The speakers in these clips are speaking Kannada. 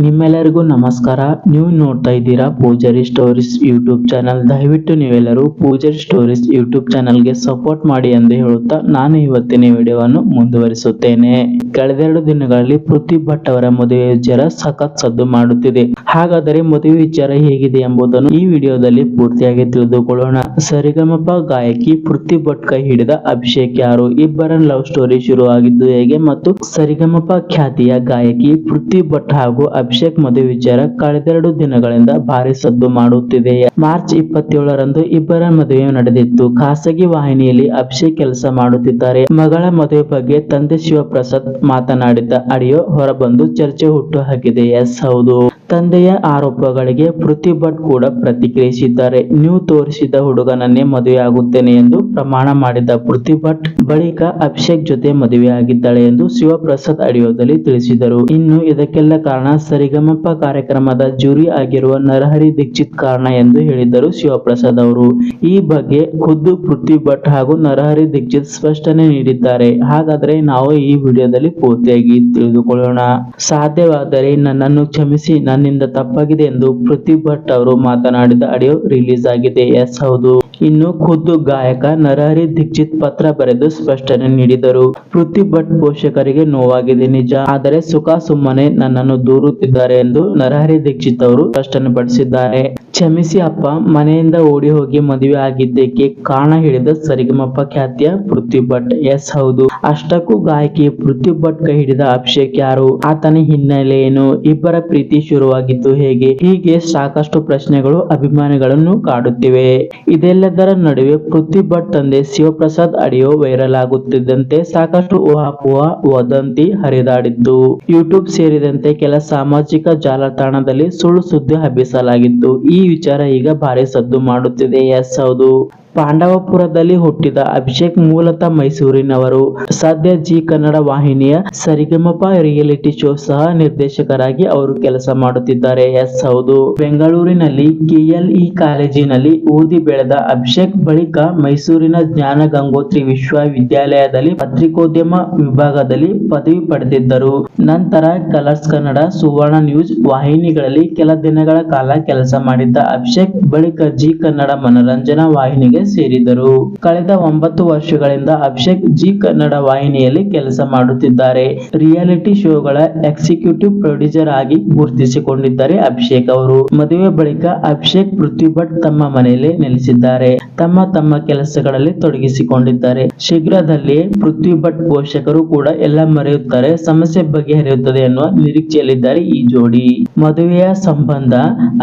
ನಿಮ್ಮೆಲ್ಲರಿಗೂ ನಮಸ್ಕಾರ. ನೀವು ನೋಡ್ತಾ ಇದ್ದೀರಾ ಪೂಜಾರಿ ಸ್ಟೋರೀಸ್ ಯೂಟ್ಯೂಬ್ ಚಾನಲ್ ದಯವಿಟ್ಟು ನೀವೆಲ್ಲರೂ ಪೂಜಾರಿ ಸ್ಟೋರೀಸ್ ಯೂಟ್ಯೂಬ್ ಚಾನಲ್ಗೆ ಸಪೋರ್ಟ್ ಮಾಡಿ ಎಂದು ಹೇಳುತ್ತಾ ನಾನು ಇವತ್ತಿನ ವಿಡಿಯೋವನ್ನು ಮುಂದುವರಿಸುತ್ತೇನೆ. ಕಳೆದೆರಡು ದಿನಗಳಲ್ಲಿ ಪೃಥ್ವಿ ಭಟ್ ಅವರ ಮದುವೆ ವಿಚಾರ ಸಖತ್ ಸದ್ದು ಮಾಡುತ್ತಿದೆ. ಹಾಗಾದರೆ ಮದುವೆ ವಿಚಾರ ಹೇಗಿದೆ ಎಂಬುದನ್ನು ಈ ವಿಡಿಯೋದಲ್ಲಿ ಪೂರ್ತಿಯಾಗಿ ತಿಳಿದುಕೊಳ್ಳೋಣ. ಸರಿಗಮಪ ಗಾಯಕಿ ಪೃಥ್ವಿ ಭಟ್ ಕೈ ಹಿಡಿದ ಅಭಿಷೇಕ್ ಯಾರು? ಇಬ್ಬರ ಲವ್ ಸ್ಟೋರಿ ಶುರುವಾಗಿದ್ದು ಹೇಗೆ ಮತ್ತು ಸರಿಗಮಪ ಖ್ಯಾತಿಯ ಗಾಯಕಿ ಪೃಥ್ವಿ ಭಟ್ ಹಾಗೂ ಅಭಿಷೇಕ್ ಮದುವೆ ವಿಚಾರ ಕಳೆದೆರಡು ದಿನಗಳಿಂದ ಭಾರಿ ಸದ್ದು ಮಾಡುತ್ತಿದೆ ಮಾರ್ಚ್ ಇಪ್ಪತ್ತೇಳರಂದು ಇಬ್ಬರ ಮದುವೆ ನಡೆದಿತ್ತು. ಖಾಸಗಿ ವಾಹಿನಿಯಲ್ಲಿ ಅಭಿಷೇಕ್ ಕೆಲಸ ಮಾಡುತ್ತಿದ್ದಾರೆ. ಮಗಳ ಮದುವೆ ಬಗ್ಗೆ ತಂದೆ ಶಿವಪ್ರಸಾದ್ ಮಾತನಾಡಿದ್ದ ಆಡಿಯೋ ಹೊರಬಂದು ಚರ್ಚೆ ಹುಟ್ಟು ಹಾಕಿದೆ. ಎಸ್, ಹೌದು. ತಂದೆಯ ಆರೋಪಗಳಿಗೆ ಪೃಥ್ವಿ ಭಟ್ ಕೂಡ ಪ್ರತಿಕ್ರಿಯಿಸಿದ್ದಾರೆ. ನೀವು ತೋರಿಸಿದ ಹುಡುಗನನ್ನೇ ಮದುವೆಯಾಗುತ್ತೇನೆ ಎಂದು ಪ್ರಮಾಣ ಮಾಡಿದ ಪೃಥ್ವಿ ಭಟ್ ಬಳಿಕ ಅಭಿಷೇಕ್ ಜೊತೆ ಮದುವೆಯಾಗಿದ್ದಾಳೆ ಎಂದು ಶಿವಪ್ರಸಾದ್ ಆಡಿಯೋದಲ್ಲಿ ತಿಳಿಸಿದರು. ಇನ್ನು ಇದಕ್ಕೆಲ್ಲ ಕಾರಣ ಸರಿಗಮಪ್ಪ ಕಾರ್ಯಕ್ರಮದ ಜೂರಿ ಆಗಿರುವ ನರಹರಿ ದೀಕ್ಷಿತ್ ಕಾರಣ ಎಂದು ಹೇಳಿದರು ಶಿವಪ್ರಸಾದ್ ಅವರು. ಈ ಬಗ್ಗೆ ಖುದ್ದು ಪೃಥ್ವಿ ಭಟ್ ಹಾಗೂ ನರಹರಿ ದೀಕ್ಷಿತ್ ಸ್ಪಷ್ಟನೆ ನೀಡಿದ್ದಾರೆ. ಹಾಗಾದ್ರೆ ನಾವು ಈ ವಿಡಿಯೋದಲ್ಲಿ ಪೂರ್ತಿಯಾಗಿ ತಿಳಿದುಕೊಳ್ಳೋಣ. ಸಾಧ್ಯವಾದರೆ ನನ್ನನ್ನು ಕ್ಷಮಿಸಿ, ನನ್ನಿಂದ ತಪ್ಪಾಗಿದೆ ಎಂದು ಪೃಥ್ವಿ ಭಟ್ ಅವರು ಮಾತನಾಡಿದ ಆಡಿಯೋ ರಿಲೀಸ್ ಆಗಿದೆ. ಎಸ್, ಹೌದು. ಇನ್ನು ಖುದ್ದು ಗಾಯಕ ನರಹರಿ ದೀಕ್ಷಿತ್ ಪತ್ರ ಬರೆದು ಸ್ಪಷ್ಟನೆ ನೀಡಿದರು. ಪೃಥ್ವಿ ಭಟ್ ಪೋಷಕರಿಗೆ ನೋವಾಗಿದೆ ನಿಜ. ಆದರೆ ಸುಖ ಸುಮ್ಮನೆ ನನ್ನನ್ನು ದೂರುತ್ತಿದ್ದಾರೆ ಎಂದು ನರಹರಿ ದೀಕ್ಷಿತ್ ಅವರು ಸ್ಪಷ್ಟನೆಪಡಿಸಿದ್ದಾರೆ. ಕ್ಷಮಿಸಿ ಅಪ್ಪ, ಮನೆಯಿಂದ ಓಡಿ ಹೋಗಿ ಮದುವೆ ಆಗಿದ್ದಕ್ಕೆ ಕಾರಣ ಹೇಳಿದ ಸರಿಗಮಪ್ಪ ಖ್ಯಾತಿಯ ಪೃಥ್ವಿ ಭಟ್ ಎಸ್, ಹೌದು. ಅಷ್ಟಕ್ಕೂ ಗಾಯಕಿ ಪೃಥ್ವಿ ಭಟ್ ಕೈ ಹಿಡಿದ ಅಭಿಷೇಕ್ ಯಾರು? ಆತನ ಹಿನ್ನೆಲೆ ಏನು? ಇಬ್ಬರ ಪ್ರೀತಿ ಶುರುವಾಗಿದ್ದು ಹೇಗೆ? ಹೀಗೆ ಸಾಕಷ್ಟು ಪ್ರಶ್ನೆಗಳು, ಅಭಿಮಾನಿಗಳನ್ನು ಕಾಡುತ್ತಿವೆ. ಇದೆಲ್ಲದರ ನಡುವೆ ಪೃಥ್ವಿ ಭಟ್ ತಂದೆ ಶಿವಪ್ರಸಾದ್ ಅಡಿಯೋ ವೈರಲ್ ಆಗುತ್ತಿದ್ದಂತೆ ಸಾಕಷ್ಟು ಊಹಾಪೋಹ ವದಂತಿ ಹರಿದಾಡಿದ್ದು. ಯೂಟ್ಯೂಬ್ ಸೇರಿದಂತೆ ಕೆಲ ಸಾಮಾಜಿಕ ಜಾಲತಾಣದಲ್ಲಿ ಸುಳ್ಳು ಸುದ್ದಿ ಹಬ್ಬಿಸಲಾಗಿತ್ತು. ಈ ವಿಚಾರ ಈಗ ಭಾರಿ ಸದ್ದು ಮಾಡುತ್ತಿದೆ. ಎಸ್, ಹೌದು. ಪಾಂಡವಪುರದಲ್ಲಿ ಹುಟ್ಟಿದ ಅಭಿಷೇಕ್ ಮೂಲತಃ ಮೈಸೂರಿನವರು. ಸದ್ಯ ಜಿ ಕನ್ನಡ ವಾಹಿನಿಯ ಸರಿಗಮಪ ರಿಯಾಲಿಟಿ ಶೋ ಸಹ ನಿರ್ದೇಶಕರಾಗಿ ಅವರು ಕೆಲಸ ಮಾಡುತ್ತಿದ್ದಾರೆ. ಎಸ್, ಹೌದು. ಬೆಂಗಳೂರಿನಲ್ಲಿ ಕೆಎಲ್ಇ ಕಾಲೇಜಿನಲ್ಲಿ ಓದಿ ಬೆಳೆದ ಅಭಿಷೇಕ್ ಬಳಿಕ ಮೈಸೂರಿನ ಜ್ಞಾನ ಗಂಗೋತ್ರಿ ವಿಶ್ವವಿದ್ಯಾಲಯದಲ್ಲಿ ಪತ್ರಿಕೋದ್ಯಮ ವಿಭಾಗದಲ್ಲಿ ಪದವಿ ಪಡೆದಿದ್ದರು. ನಂತರ ಕಲರ್ಸ್ ಕನ್ನಡ ಸುವರ್ಣ ನ್ಯೂಸ್ ವಾಹಿನಿಗಳಲ್ಲಿ ಕೆಲ ದಿನಗಳ ಕಾಲ ಕೆಲಸ ಮಾಡಿದ್ದ ಅಭಿಷೇಕ್ ಬಳಿಕ ಜಿ ಕನ್ನಡ ಮನರಂಜನಾ ವಾಹಿನಿಗೆ ಸೇರಿದರು ಕಳೆದ ಒಂಬತ್ತು ವರ್ಷಗಳಿಂದ ಅಭಿಷೇಕ್ ಜಿ ಕನ್ನಡ ವಾಹಿನಿಯಲ್ಲಿ ಕೆಲಸ ಮಾಡುತ್ತಿದ್ದಾರೆ. ರಿಯಾಲಿಟಿ ಶೋಗಳ ಎಕ್ಸಿಕ್ಯೂಟಿವ್ ಪ್ರೊಡ್ಯೂಸರ್ ಆಗಿ ಗುರುತಿಸಿಕೊಂಡಿದ್ದಾರೆ ಅಭಿಷೇಕ್ ಅವರು. ಮದುವೆ ಬಳಿಕ ಅಭಿಷೇಕ್ ಪೃಥ್ವಿ ಭಟ್ ತಮ್ಮ ಮನೆಯಲ್ಲಿ ನೆಲೆಸಿದ್ದಾರೆ. ತಮ್ಮ ತಮ್ಮ ಕೆಲಸಗಳಲ್ಲಿ ತೊಡಗಿಸಿಕೊಂಡಿದ್ದಾರೆ. ಶೀಘ್ರದಲ್ಲಿಯೇ ಪೃಥ್ವಿ ಭಟ್ ಪೋಷಕರು ಕೂಡ ಎಲ್ಲ ಮರೆಯುತ್ತಾರೆ, ಸಮಸ್ಯೆ ಬಗೆಹರಿಯುತ್ತದೆ ಎನ್ನುವ ನಿರೀಕ್ಷೆಯಲ್ಲಿದ್ದಾರೆ ಈ ಜೋಡಿ. ಮದುವೆಯ ಸಂಬಂಧ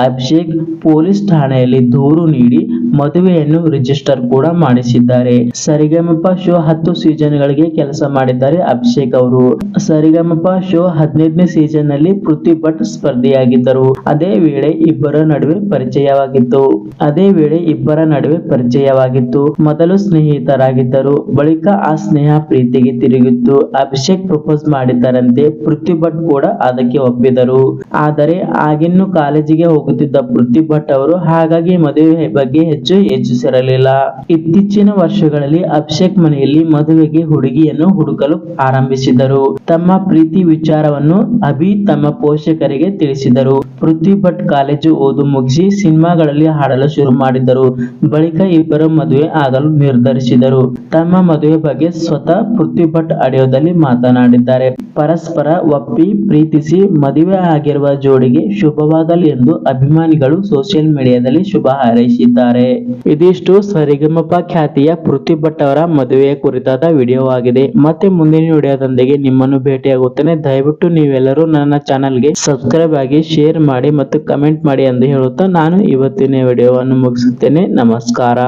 ಅಭಿಷೇಕ್ ಪೊಲೀಸ್ ಠಾಣೆಯಲ್ಲಿ ದೂರು ನೀಡಿ ಮದುವೆಯನ್ನು ರಿಜಿಸ್ಟರ್ ಕೂಡ ಮಾಡಿಸಿದ್ದಾರೆ. ಸರಿಗಮಪ ಶೋ ಹತ್ತು ಸೀಸನ್ ಗಳಿಗೆ ಕೆಲಸ ಮಾಡಿದ್ದಾರೆ ಅಭಿಷೇಕ್ ಅವರು. ಸರಿಗಮಪ ಶೋ ಹದಿನೈದನೇ ಸೀಸನ್ನಲ್ಲಿ ಪೃಥ್ವಿ ಭಟ್ ಸ್ಪರ್ಧಿಯಾಗಿದ್ದರು. ಅದೇ ವೇಳೆ ಇಬ್ಬರ ನಡುವೆ ಪರಿಚಯವಾಗಿತ್ತು. ಅದೇ ವೇಳೆ ಇಬ್ಬರ ನಡುವೆ ಪರಿಚಯವಾಗಿತ್ತು. ಮೊದಲು ಸ್ನೇಹಿತರಾಗಿದ್ದರು. ಬಳಿಕ ಆ ಸ್ನೇಹ ಪ್ರೀತಿಗೆ ತಿರುಗಿತ್ತು. ಅಭಿಷೇಕ್ ಪ್ರಪೋಸ್ ಮಾಡಿದ್ದರಂತೆ ಪೃಥ್ವಿ ಭಟ್ ಕೂಡ ಅದಕ್ಕೆ ಒಪ್ಪಿದರು. ಆದರೆ ಆಗಿನ್ನು ಕಾಲೇಜಿಗೆ ಹೋಗುತ್ತಿದ್ದ ಪೃಥ್ವಿ ಭಟ್ ಅವರು ಹಾಗಾಗಿ ಮದುವೆ ಬಗ್ಗೆ ಹೆಚ್ಚು ಯೋಚಿಸಿರಲಿಲ್ಲ. ಇತ್ತೀಚಿನ ವರ್ಷಗಳಲ್ಲಿ ಅಭಿಷೇಕ್ ಮನೆಯಲ್ಲಿ ಮದುವೆಗೆ ಹುಡುಗಿಯನ್ನು ಹುಡುಕಲು ಆರಂಭಿಸಿದರು ತಮ್ಮ ಪ್ರೀತಿ ವಿಚಾರವನ್ನು ಅಭಿ ತಮ್ಮ ಪೋಷಕರಿಗೆ ತಿಳಿಸಿದರು. ಪೃಥ್ವಿ ಭಟ್ ಕಾಲೇಜು ಓದು ಮುಗಿಸಿ ಸಿನಿಮಾಗಳಲ್ಲಿ ಹಾಡಲು ಶುರು ಮಾಡಿದರು ಬಳಿಕ ಇಬ್ಬರು ಮದುವೆ ಆಗಲು ನಿರ್ಧರಿಸಿದರು. ತಮ್ಮ ಮದುವೆ ಬಗ್ಗೆ ಸ್ವತಃ ಪೃಥ್ವಿ ಭಟ್ ಆಡಿಯೋದಲ್ಲಿ ಮಾತನಾಡಿದ್ದಾರೆ. ಪರಸ್ಪರ ಒಪ್ಪಿ ಪ್ರೀತಿಸಿ ಮದುವೆ ಆಗಿರುವ ಜೋಡಿಗೆ ಶುಭವಾಗಲಿ ಎಂದು ಅಭಿಮಾನಿಗಳು ಸೋಷಿಯಲ್ ಮೀಡಿಯಾದಲ್ಲಿ ಶುಭ ಹಾರೈಸಿದ್ದಾರೆ. ಇದಿಷ್ಟು ಸರಿಗಮಪ ಖ್ಯಾತಿಯ ಪೃಥ್ವಿ ಭಟ್ ಅವರ ಮದುವೆಯ ಕುರಿತಾದ ವಿಡಿಯೋ ಆಗಿದೆ ಮತ್ತೆ ಮುಂದಿನ ವಿಡಿಯೋದೊಂದಿಗೆ ನಿಮ್ಮನ್ನು ಭೇಟಿಯಾಗುತ್ತೇನೆ. ದಯವಿಟ್ಟು ನೀವೆಲ್ಲರೂ ನನ್ನ ಚಾನಲ್ಗೆ ಸಬ್ಸ್ಕ್ರೈಬ್ ಆಗಿ ಶೇರ್ ಮಾಡಿ ಮತ್ತು ಕಮೆಂಟ್ ಮಾಡಿ ಎಂದು ಹೇಳುತ್ತಾ ನಾನು ಇವತ್ತಿನ ವಿಡಿಯೋವನ್ನು ಮುಗಿಸುತ್ತೇನೆ. ನಮಸ್ಕಾರ.